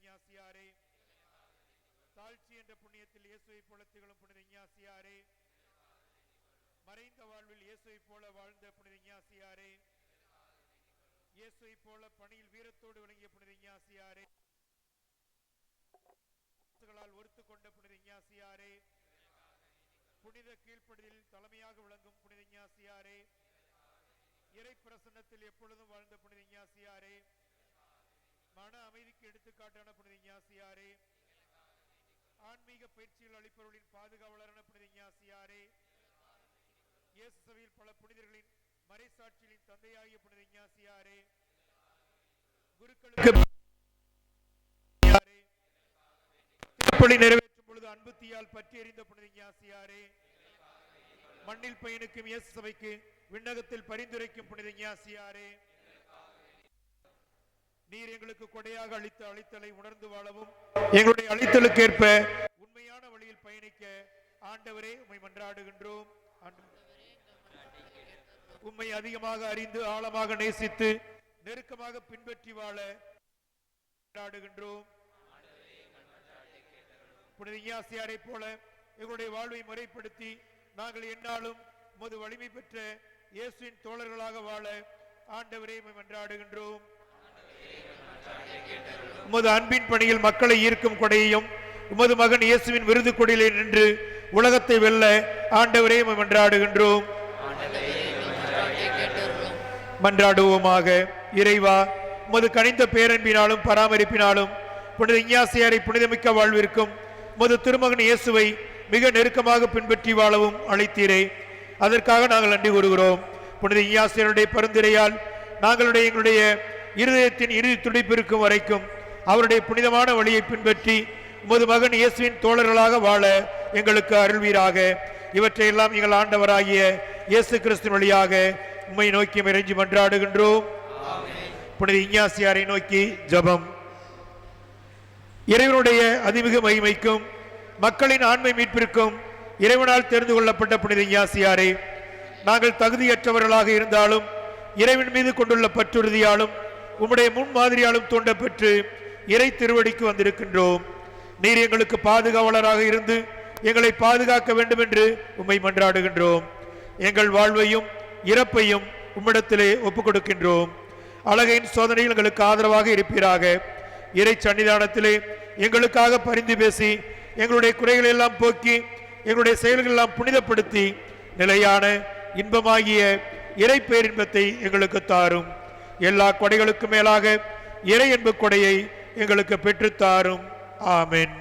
இஞ்ஞாசியாரே தாழ்ச்சி என்ற புண்ணியத்தில் இயேசுவை போல திகழும் புனித இஞ்ஞாசியாரே மறைந்த வாழ்வில் இயேசுவை போல வாழ்ந்த புனித இஞ்ஞாசியாரே இயேசுவை போல பணியில் வீரத்தோடு விளங்கிய புனித இஞ்ஞாசியாரே ஒருத்து கொண்ட புனித இஞ்ஞாசியாரே புனித கீழ்ப்படியில் தலைமையாக விளங்கும் புனித இஞ்ஞாசியாரே இறை பிரசன்னத்தில் எப்பொழுதும் வாழ்ந்த புனித இஞ்ஞாசியாரே மன அமைதிக்கு எடுத்துக்காட்டான புனித ஞாசியாரே ஆன்மீக பயிற்சிகள் அளிப்பவர்களின் பாதுகாவலரான புனித ஞாசியாரே இயேசு சபையில் பல புனிதர்களின் மறைசாட்சிகளின் தந்தையாகிய புனித ஞாசியாரே குருக்களுக்கு நிறைவேற்றும் பொழுது அன்பு தீயால் பற்றி எறிந்த புனித ஞாசியாரே மண்ணில் பயனுக்கும் இயேசு சபைக்கு விண்ணகத்தில் பரிந்துரைக்கும் புனித ஞாசியாரே நீர் எங்களுக்கு கொடையாக அளித்த அளித்தலை உணர்ந்து வாழவும். எங்களுடைய அளித்தலுக்கேற்ப உண்மையான வழியில் பயணிக்க ஆண்டவரே உம்மை மன்றாடுகின்றோம். உம்மை அதிகமாக அறிந்து ஆழமாக நேசித்து நெருக்கமாக பின்பற்றி வாழ மன்றாடுகின்றோம். புனித இயாசியாரை போல எங்களுடைய வாழ்வை முறைப்படுத்தி நாங்கள் எந்நாளும் உமது வலிமை பெற்ற இயேசுவின் தோழர்களாக வாழ ஆண்டவரே மன்றாடுகின்றோம். உமது அன்பின் பணியில் மக்களை ஈர்க்கும் கொடையையும் உமது மகன் இயேசுவின் விருது கொடியிலே நின்று உலகத்தை வெல்ல ஆண்டவரே மன்றாடுகின்றோம். மன்றாடுவோமாக. இறைவா உமது கனிந்த பேரன்பினாலும் பராமரிப்பினாலும் புனித இஞ்ஞாசியாரை புனிதமிக்க வாழ்விற்கும் உமது திருமகன் இயேசுவை மிக நெருக்கமாக பின்பற்றி வாழவும் அழைத்தீரே. அதற்காக நாங்கள் நன்றி கூறுகிறோம். புனித இஞ்ஞாசியருடைய பரிந்துரையால் நாங்களுடைய எங்களுடைய இருதயத்தின் இறுதி துடிப்பு இருக்கும் வரைக்கும் அவருடைய புனிதமான வழியை பின்பற்றி உமது மகன் இயேசுவின் தோழர்களாக வாழ எங்களுக்கு அருள்வீராக. இவற்றையெல்லாம் எங்கள் ஆண்டவராகிய இயேசு கிறிஸ்து வழியாக உண்மை நோக்கி இறைஞ்சி மன்றாடுகின்றோம். புனித இஞ்ஞாசியாரை நோக்கி ஜெபம். இறைவனுடைய அதிமிக மகிமைக்கும் மக்களின் ஆண்மை மீட்பிற்கும் இறைவனால் தெரிந்து கொள்ளப்பட்ட புனித இஞ்ஞாசியாரே நாங்கள் தகுதியற்றவர்களாக இருந்தாலும் இறைவன் மீது கொண்டுள்ள பற்றுறுதியாலும் உம்முடைய முன்மாதிரியாலும் தோண்டப்பெற்று இறை திருவடிக்கு வந்திருக்கின்றோம். நீர் எங்களுக்கு பாதுகாவலராக இருந்து எங்களை பாதுகாக்க வேண்டும் என்று உம்மை மன்றாடுகின்றோம். எங்கள் வாழ்வையும் இறப்பையும் உம்மிடத்திலே ஒப்புக் கொடுக்கின்றோம் அழகையின் சோதனையில் எங்களுக்கு ஆதரவாக இருப்பீராக. இறை சன்னிதானத்திலே எங்களுக்காக பரிந்து பேசி எங்களுடைய குறைகளை எல்லாம் போக்கி எங்களுடைய செயல்கள் எல்லாம் புனிதப்படுத்தி நிலையான இன்பமாகிய இறை பேரின்பத்தை எங்களுக்கு தாரும். எல்லா கொடைகளுக்கும் மேலாக இறை என்பு கொடையை எங்களுக்கு பெற்றுத்தாரும் ஆமென்.